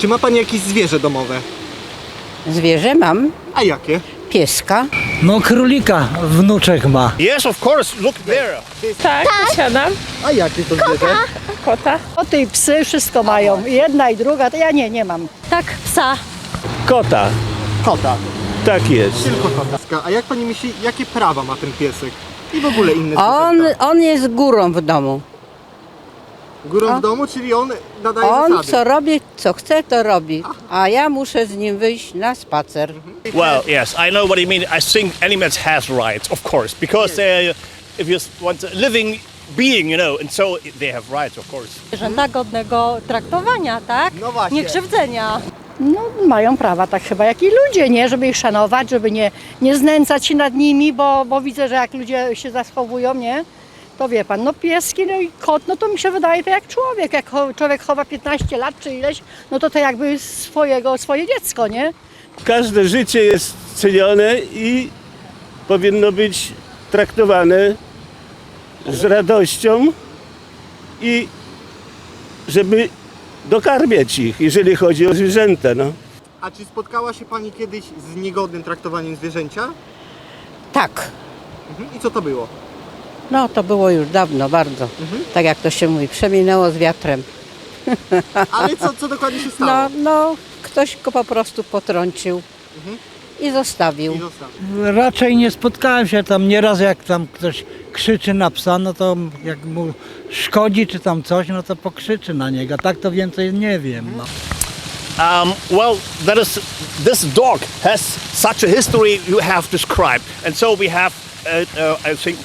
Czy ma pani jakieś zwierzę domowe? Zwierzę mam, A jakie? pieska. No królika wnuczek ma. Yes, of course. Look there. Tak, posiadam. A jakie to zwierzę? Kota. Koty i psy wszystko mają. Jedna i druga, to ja nie, nie mam. Tak, psa. Kota, Kota. tak jest. Tylko kota. A jak pani myśli, jakie prawa ma ten piesek? I w ogóle inne On, zwierzęta? on jest górą w domu. Górą w domu, czyli on nadaje On zasady. co robi, co chce, to robi. A ja muszę z nim wyjść na spacer. Well, yes, I know what you mean. I think animals has rights, of course, because they, if you want a living being, you know, and so they have rights, of course. Zwierzęta godnego traktowania, tak? No właśnie. Nie krzywdzenia. No, mają prawa tak chyba jak i ludzie, nie? Żeby ich szanować, żeby nie, nie znęcać się nad nimi, bo, bo widzę, że jak ludzie się zachowują, nie? To wie pan, no pieski, no i kot, no to mi się wydaje to jak człowiek. Jak człowiek chowa 15 lat czy ileś, no to to jakby swojego, swoje dziecko, nie? Każde życie jest cenione i powinno być traktowane z radością i żeby dokarmiać ich, jeżeli chodzi o zwierzęta. No. A czy spotkała się pani kiedyś z niegodnym traktowaniem zwierzęcia? Tak. Mhm. I co to było? No to było już dawno, bardzo. Tak jak to się mówi, przeminęło z wiatrem. Ale co, co dokładnie się stało? No, no, ktoś go po prostu potrącił i zostawił. I zostało. Raczej nie spotkałem się tam nieraz, jak tam ktoś krzyczy na psa, no to jak mu szkodzi czy tam coś, no to pokrzyczy na niego. Tak to więcej nie wiem. No. Um, well, that is, this dog has such a history you have described, and so we have, uh, uh, I think,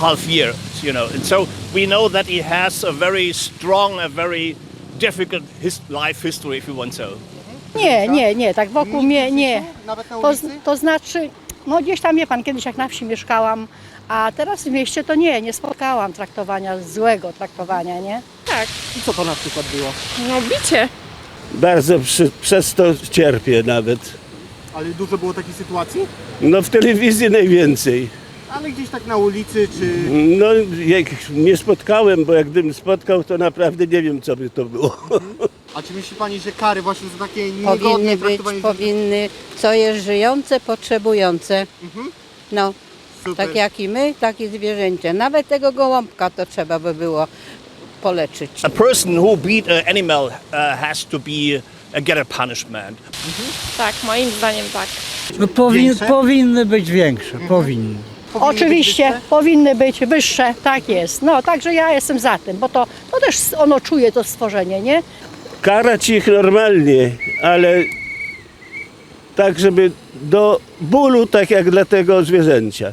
half year, you know, and so we know that he has a very strong, a very difficult his life history, if you want so. Nie, nie, nie, tak wokół mnie nie. Nawet na To, ulicy? to znaczy, no gdzieś tam wie pan, kiedyś jak na wsi mieszkałam, a teraz w mieście to nie, nie spotkałam traktowania, złego traktowania, nie? Tak. I co to na przykład było? No bicie. Bardzo przy, przez to cierpię nawet. Ale dużo było takich sytuacji? No w telewizji najwięcej. Ale gdzieś tak na ulicy, czy... No jak nie spotkałem, bo jak gdybym spotkał, to naprawdę nie wiem, co by to było. A czy myśli pani, że kary właśnie za takie niegodne Powinny być, traktowanie powinny, co jest żyjące, potrzebujące. No, Super. tak jak i my, tak i zwierzęcie. Nawet tego gołąbka to trzeba by było poleczyć. A person who beat an animal uh, has to be uh, get a punishment. Tak, moim zdaniem tak. No powin, Większe? powinny być większe, powinny. Powinny być Oczywiście wyższe? powinny być wyższe, tak jest. No, także ja jestem za tym, bo to, to też ono czuje to stworzenie, nie? Karać ich normalnie, ale tak, żeby do bólu, tak jak dla tego zwierzęcia.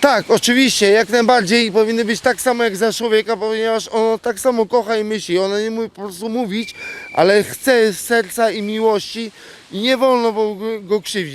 Tak, oczywiście, jak najbardziej powinny być tak samo jak za człowieka, ponieważ ono tak samo kocha i myśli. Ono nie mówi po prostu mówić, ale chce z serca i miłości i nie wolno go, go krzywdzić.